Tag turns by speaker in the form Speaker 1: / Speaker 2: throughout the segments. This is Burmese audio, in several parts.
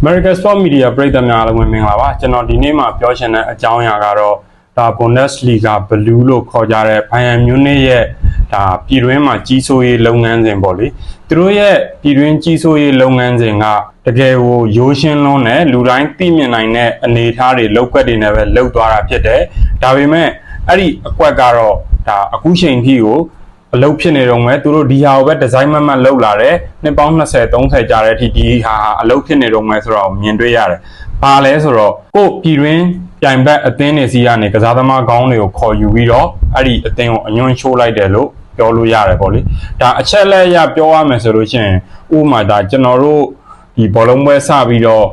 Speaker 1: American Sport Media ပရိသတ်များအားလုံးပဲမင်္ဂလာပါကျွန်တော်ဒီနေ့မှာပြောချင်တဲ့အကြောင်းအရာကတော့ဒါ Bundesliga Blue လို့ခေါ်ကြတဲ့ Bayern Munich ရဲ့ဒါပြည်တွင်းမှာကြီးစိုးရေးလုပ်ငန်းစဉ်ပေါ့လေသူတို့ရဲ့ပြည်တွင်းကြီးစိုးရေးလုပ်ငန်းစဉ်ကတကယ်ကိုရိုးရှင်းလွန်းတဲ့လူတိုင်းသိမြင်နိုင်တဲ့အနေအထားတွေလောက်ကွက်တွေနဲ့ပဲလှုပ်သွားတာဖြစ်တယ်ဒါပေမဲ့အဲ့ဒီအကွက်ကတော့ဒါအခုချိန်ထိကို အလုပ်ဖြစ်နေတော့မယ်သူတို့ဒီဟာကိုပဲဒီဇိုင်းမတ်မတ်လုပ်လာတယ်နှစ်ပေါင်း20 30ကြာတဲ့အထိဒီဟာဟာအလုပ်ဖြစ်နေတော့မယ်ဆိုတော့မြင်တွေ့ရတယ်။ဘာလဲဆိုတော့ကို့ပြည်တွင်းပြိုင်ဘက်အသင်းတွေစီကနေကစားသမားကောင်းတွေကိုခေါ်ယူပြီးတော့အဲ့ဒီအသင်းကိုအညွှန်းချိုးလိုက်တယ်လို့ပြောလို့ရတယ်ပေါ့လေ။ဒါအချက်လက်အရပြောရမယ်ဆိုလို့ရှိရင်ဥပမာဒါကျွန်တော်တို့ဒီဘောလုံးပွဲစပြီးတော့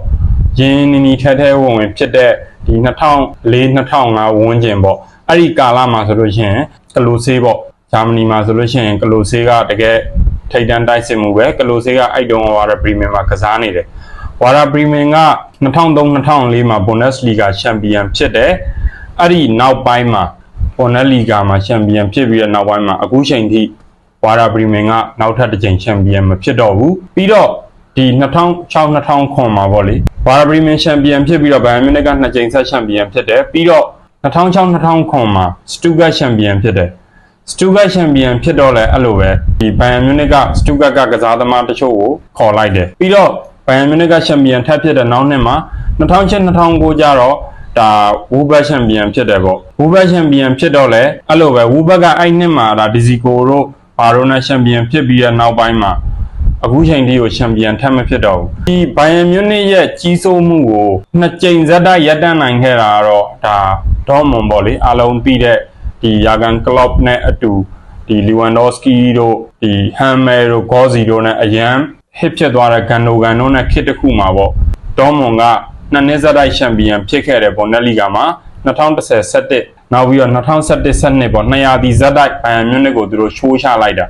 Speaker 1: ရင်းနီနီထဲထဲဝင်ဝင်ဖြစ်တဲ့ဒီ2004 2005ဝန်းကျင်ပေါ့အဲ့ဒီကာလမှာဆိုလို့ရှိရင်ကလိုဆေးပေါ့ ဂျာမနီမှာဆိုလို့ရှိရင်ကလိုဆေးကတကယ်ထိပ်တန်းတိုက်စစ်မှုပဲကလိုဆေးကအဲ့တုန်းကဝါရပရီမီယံမှာကစားနေတယ်ဝါရပရီမီယံက2003-2004မှာဘွန်ဒက်စ်လီဂါချန်ပီယံဖြစ်တယ်အဲ့ဒီနောက်ပိုင်းမှာဘွန်ဒက်လီဂါမှာချန်ပီယံဖြစ်ပြီးတဲ့နောက်ပိုင်းမှာအခုချိန်ထိဝါရပရီမီယံကနောက်ထပ်တစ်ချိန်ချန်ပီယံမဖြစ်တော့ဘူးပြီးတော့ဒီ2006-2009မှာပေါ့လေဝါရပရီမီယံချန်ပီယံဖြစ်ပြီးတော့ဘိုင်ယန်မြူနစ်ကနှစ်ကြိမ်ဆက်ချန်ပီယံဖြစ်တယ်ပြီးတော့2006-2009မှာစတူဂတ်ချန်ပီယံဖြစ်တယ် စတူဂတ်ချန်ပီယံဖြစ်တော့လဲအဲ့လိုပဲဒီဘိုင်ယန်မြူနစ်ကစတူဂတ်ကကစားသမားတချို့ကိုခေါ်လိုက်တယ်ပြီးတော့ဘိုင်ယန်မြူနစ်ကချန်ပီယံထပ်ဖြစ်တဲ့နောက်နှစ်မှာ2006-2009ကျတော့ဒါဝူဘတ်ချန်ပီယံဖြစ်တယ်ပေါ့ဝူဘတ်ချန်ပီယံဖြစ်တော့လဲအဲ့လိုပဲဝူဘတ်ကအဲ့နှစ်မှာဒါဒီဇီကိုတို့ဘာရိုနာချန်ပီယံဖြစ်ပြီးတဲ့နောက်ပိုင်းမှာအခုချိန်ထိကိုချန်ပီယံထပ်မဖြစ်တော့ဘူးဒီဘိုင်ယန်မြူနစ်ရဲ့ကြီးစိုးမှုကိုနှစ်ကြိမ်ဇက်တိုက်ရပ်တန့်နိုင်ခဲ့တာကတော့ဒါဒေါမွန်ပေါ့လေအလုံးပြီးတဲ့ ဒီယာဂန်ကလော့နဲ့အတူဒီလီဝမ်ဒေါစကီတို့ဒီဟမ်မဲတို့ဂေါဇီတို့နဲ့အရန်ဟစ်ဖြစ်သွားတဲ့ဂန်နိုဂန်တို့နဲ့ခစ်တစ်ခုမှာပေါ့ဒေါမွန်ကနှစ်နှစ်ဆက်တိုက်ချန်ပီယံဖြစ်ခဲ့တဲ့ဘွန်ဒက်လီဂါမှာ2010 17နောက်ပြီးတော့2017 12ပေါ့200ဒီဇက်တိုက်ဘိုင်ယန်မြူနစ်ကိုသူတို့ရှိုးချလိုက်တာ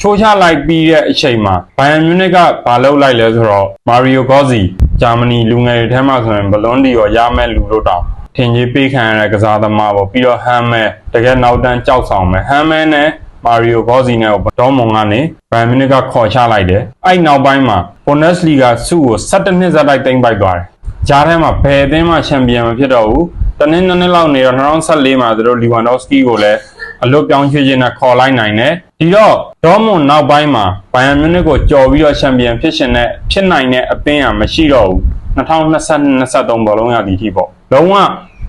Speaker 1: ချိုးချလိုက်ပြီးတဲ့အချိန်မှာဘိုင်ယန်မြူနစ်ကဘာလုပ်လိုက်လဲဆိုတော့မာရီယိုဂေါဇီဂျာမနီလူငယ်တွေထဲမှာဆိုရင်ဘလွန်ဒီရောရမဲ့လူတို့တောင် ထင်ကြီးပေးခံရတဲ့ကစားသမားပေါ့ပြီးတော့ဟမ်မဲတကယ်နောက်တန်းကြောက်ဆောင်မယ်ဟမ်မဲနဲ့မာရီယိုဂေါဇီနဲ့ဒေါမွန်ကနေဘိုင်မီနစ်ကခေါ်ချလိုက်တယ်အဲ့နောက်ပိုင်းမှာဘွန်ဒက်စ်လီဂါစုကို17နှစ်ဇက်တိုက်သိမ်းပိုက်သွားတယ်ဂျားထဲမှာဘယ်အသင်းမှချန်ပီယံမဖြစ်တော့ဘူးတနည်းနည်းနည်းလောက်နေတော့2014မှာသူတို့လီဝမ်ဒေါစကီကိုလည်းအလွတ်ပြောင်းရွှေ့ခြင်းနဲ့ခေါ်လိုက်နိုင်တယ်ဒီတော့ဒေါမွန်နောက်ပိုင်းမှာဘိုင်ယန်မြူနစ်ကိုကြော်ပြီးတော့ချန်ပီယံဖြစ်ရှင်တဲ့ဖြစ်နိုင်တဲ့အသင်းကမရှိတော့ဘူး2020-23ဘောလုံးရသည်ထိပေါ့ လုံးဝ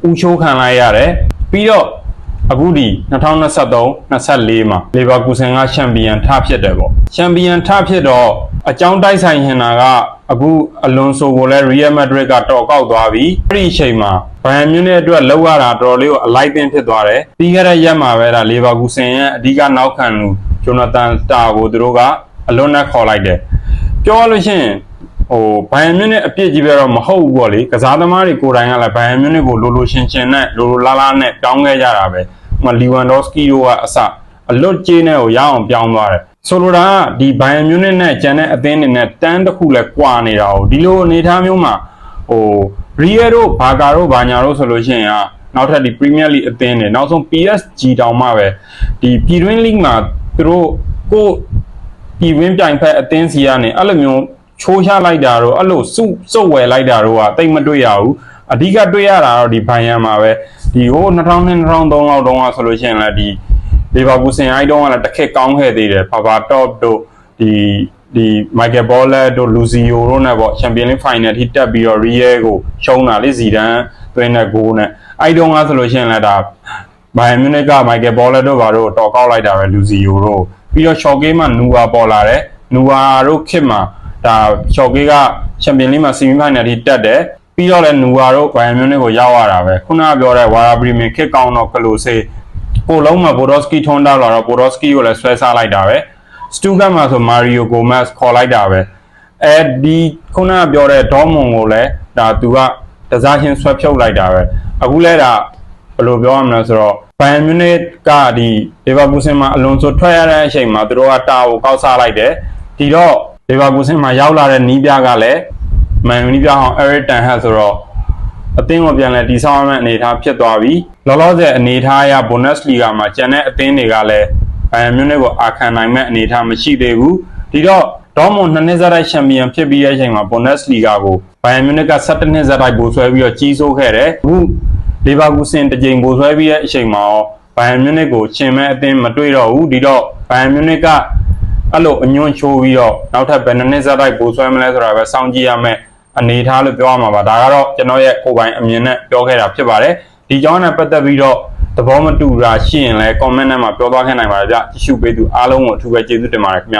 Speaker 1: ဦးချိုးခံလိုက်ရတယ်ပြီးတော့အခုဒီ2023-24မှာလေဘာကူဆန်ကချန်ပီယံထဖြစ်တယ်ပေါ့ချန်ပီယံထဖြစ်တော့အကြောင်းတိုက်ဆိုင်နေတာကအခုအလွန်ဆိုကိုလည်း Real Madrid ကတော်ကောက်သွားပြီအဲ့ဒီအချိန်မှာဘိုင်ယန်မြူနစ်အတွက်လောက်ရတာတော်လေးကိုအလိုက်ပင်ဖြစ်သွားတယ်ပြီးခဲ့တဲ့ရက်မှာပဲဒါလေဘာကူဆန်ရဲ့အဓိကနောက်ခံလူဂျိုနာသန်တာကိုသူတို့ကအလွန်နဲ့ခေါ်လိုက်တယ်ပြောရလို့ရှိရင် ဟိုဘိုင်ယန်မြူနစ်အပြစ်ကြီးပဲတော့မဟုတ်ဘူးပေါ့လေကစားသမားတွေကိုယ်တိုင်ကလည်းဘိုင်ယန်မြူနစ်ကိုလိုလိုရှင်းရှင်းနဲ့လိုလိုလားလားနဲ့တောင်းခဲ့ကြတာပဲဟိုလီဝမ်ဒေါစကီတို့ကအစအလွတ်ကျေးနဲ့ကိုရအောင်ပြောင်းသွားတယ်ဆိုလိုတာကဒီဘိုင်ယန်မြူနစ်နဲ့ကျန်တဲ့အသင်းတွေနဲ့တန်းတစ်ခုလဲကွာနေတာကိုဒီလိုအနေအထားမျိုးမှာဟိုရီယယ်တို့ဘာကာတို့ဘာညာတို့ဆိုလို့ရှိရင်ကနောက်ထပ်ဒီ Premier League အသင်းတွေနောက်ဆုံး PSG တောင်မှပဲဒီပြည်တွင်း league မှာသူတို့ကိုပြည်ဝင်းပြိုင်ဖက်အသင်းစီကနေအဲ့လိုမျိုး ချိုးချလိုက်တာတော့အဲ့လိုစုစုပ်ဝယ်လိုက်တာတော့ကတိတ်မတွေ့ရဘူးအဓိကတွေ့ရတာတော့ဒီဘိုင်ယန်မှာပဲဒီဟို2002 2003လောက်တုန်းကဆိုလို့ရှိရင်လည်းဒီလီဗာပူးစင်အိုက်တုန်းကလည်းတစ်ခက်ကောင်းခဲ့သေးတယ်ဖာဖာတော့တို့ဒီဒီမိုက်ကယ်ဘောလက်တို့လူစီယိုတို့နဲ့ပေါ့ချန်ပီယံလိဖိုင်နယ်ထိတက်ပြီးတော့ရီယဲကိုရှုံးတာလေဇီဒန်သွင်းတဲ့ဂိုးနဲ့အဲ့တုန်းကဆိုလို့ရှိရင်လည်းဒါဘိုင်ယန်မြူနစ်ကမိုက်ကယ်ဘောလက်တို့ဘာတို့တော်ကောက်လိုက်တာပဲလူစီယိုတို့ပြီးတော့ရှော့ကေးမှာနူဝါပေါ်လာတယ်နူဝါတို့ခစ်မှာ ဒါချော်ကေးကချန်ပီယံလိမှာဆီမီဖိုင်နယ်ထိတက်တယ်ပြီးတော့လည်းနူဝါတို့ဘိုင်ယန်မြူနစ်ကိုရောက်ရတာပဲခုနကပြောတဲ့ဝါရာပရီမီခစ်ကောင်တော့ကလိုဆေးပိုလုံးမှာဘိုဒေါစကီထွန်းတာလာတော့ဘိုဒေါစကီကိုလည်းဆွဲစားလိုက်တာပဲစတူဂတ်မှာဆိုမာရီယိုဂိုမက်ခေါ်လိုက်တာပဲအဲဒီခုနကပြောတဲ့ဒေါမွန်ကိုလည်းဒါသူကတစားချင်းဆွဲဖြုတ်လိုက်တာပဲအခုလဲဒါဘယ်လိုပြောရမလဲဆိုတော့ဘိုင်ယန်မြူနစ်ကဒီလီဗာပူးဆင်မှာအလွန်ဆိုထွက်ရတဲ့အချိန်မှာသူတို့ကတာကိုကောက်စားလိုက်တယ်ဒီတော့ လီဗာပူးဆင်မှာရောက်လာတဲ့နီးပြကလည်းမန်ယူနီးပြအောင်အရစ်တန်ဟတ်ဆိုတော့အသင်းကိုပြန်လဲတီဆောင်းရမယ့်အနေအထားဖြစ်သွားပြီလောလောဆယ်အနေအထားအရဘွန်ဒက်စ်လီဂါမှာကျန်တဲ့အသင်းတွေကလည်းဘိုင်ယန်မြူနစ်ကိုအာခံနိုင်မဲ့အနေအထားမရှိသေးဘူးဒီတော့ဒေါမွန်နှစ်နှစ်ဆက်တိုက်ချန်ပီယံဖြစ်ပြီးတဲ့အချိန်မှာ Bundesliga ကိုဘိုင်ယန်မြူနစ်က17နှစ်ဆက်တိုက်ပိုဆွဲပြီးတော့ကြီးစိုးခဲ့တယ်အခုလီဗာပူးစင်တစ်ကြိမ်ပိုဆွဲပြီးတဲ့အချိန်မှာရောဘိုင်ယန်မြူနစ်ကိုရှင်မဲ့အသင်းမတွေ့တော့ဘူးဒီတော့ဘိုင်ယန်မြူနစ်က အဲ့လိုအညွန့်ချိုးပြီးတော့နောက်ထပ်ဘယ်နှစ်နှစ်ဆက်တိုက်ပိုဆွဲမလဲဆိုတာပဲစောင့်ကြည့်ရမယ်အနေထားလို့ပြောရမှာပါဒါကတော့ကျွန်တော်ရဲ့ကိုယ်ပိုင်အမြင်နဲ့ပြောခဲ့တာဖြစ်ပါတယ်ဒီကြောင်းနဲ့ပတ်သက်ပြီးတော့သဘောမတူတာရှိရင်လည်း comment ထဲမှာပြောသွားခဲ့နိုင်ပါတယ်ဗျကြည့်ရှုပေးသူအားလုံးကိုအထူးပဲကျေးဇူးတင်ပါတယ်ခင်ဗျ